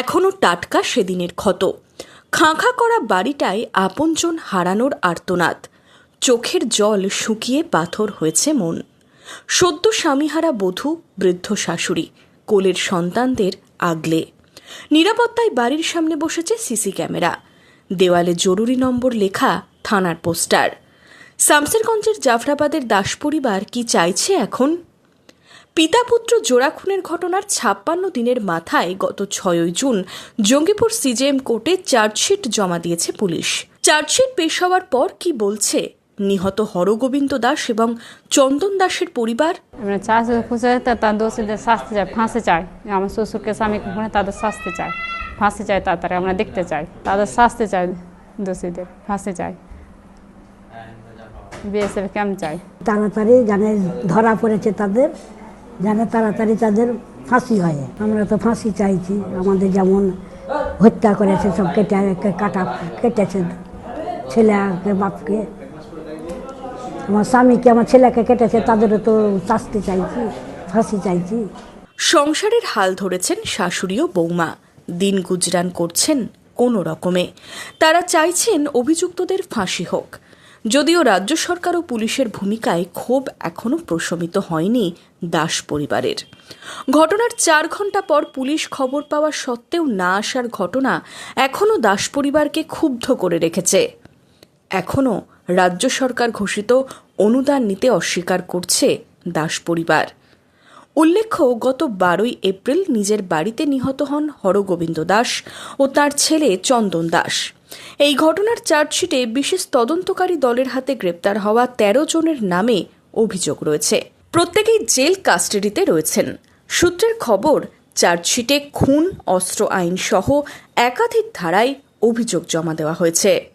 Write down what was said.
এখনও টাটকা সেদিনের ক্ষত। খাঁখা করা বাড়িটায় আপনজন হারানোর আর্তনাদ। চোখের জল শুকিয়ে পাথর হয়েছে মন। সদ্য স্বামীহারা বধূ, বৃদ্ধ শাশুড়ি, কোলের সন্তানদের আগলে। নিরাপত্তায় বাড়ির সামনে বসেছে সিসি ক্যামেরা। দেওয়ালে জরুরি নম্বর লেখা থানার পোস্টার। শামসেরগঞ্জের জাফরাবাদের দাস পরিবার কি চাইছে এখন? পিতা পুত্র জোড়া খুনের ঘটনার ছাপ্পান্ন দিনের মাথায় গত ছয়ই জুন জঙ্গিপুর সিজেএম কোর্টে চার্জশিট জমা দিয়েছে পুলিশ। চার্জশিট পেশ হওয়ার পর কি বলছে? নিহত হরগোবিন্দ দাস এবং চন্দন দাসের পরিবার? আমরা চাষে খুঁজে তার দোষীদের শাস্তি চাই ফাঁসি চাই। আমার শ্বশুরকে তাদের শাস্তি চাই। ফাঁসি চাই তাড়াতাড়ি আমরা দেখতে চাই। তাদের শাস্তি চাই দোষীদের ফাঁসি চাই। বিএসএফ ক্যাম্প চাই। তাড়াতাড়ি জানে ধরা পড়েছে তাদের। জানে তাড়াতাড়ি তাদের ফাঁসি হয়। আমরা তো ফাঁসি চাইছি। আমাদের যেমন হত্যা করেছে, সব কেটে কাটা কেটেছে ছেলেকে, বাপকে। আমার স্বামীকে, আমার ছেলেকে কেটেছে, তাদেরও তো শাস্তি চাইছি, ফাঁসি চাইছি। সংসারের হাল ধরেছেন শাশুড়ি ও বৌমা। দিন গুজরান করছেন কোনো রকমে। তারা চাইছেন অভিযুক্তদের ফাঁসি হোক। যদিও রাজ্য সরকার ও পুলিশের ভূমিকায় ক্ষোভ এখনও প্রশমিত হয়নি দাস পরিবারের। ঘটনার চার ঘণ্টা পর পুলিশ খবর পাওয়া সত্ত্বেও না আসার ঘটনা এখনও দাস পরিবারকে ক্ষুব্ধ করে রেখেছে। এখনও রাজ্য সরকার ঘোষিত অনুদান নিতে অস্বীকার করছে দাস পরিবার। উল্লেখ্য, গত বারোই এপ্রিল নিজের বাড়িতে নিহত হন হরগোবিন্দ দাস ও তার ছেলে চন্দন দাস। এই ঘটনার চার্জশিটে বিশেষ তদন্তকারী দলের হাতে গ্রেপ্তার হওয়া তেরো জনের নামে অভিযোগ রয়েছে। প্রত্যেকেই জেল কাস্টাডিতে রয়েছেন। সূত্রের খবর, চার্জশিটে খুন, অস্ত্র আইন সহ একাধিক ধারায় অভিযোগ জমা দেওয়া হয়েছে।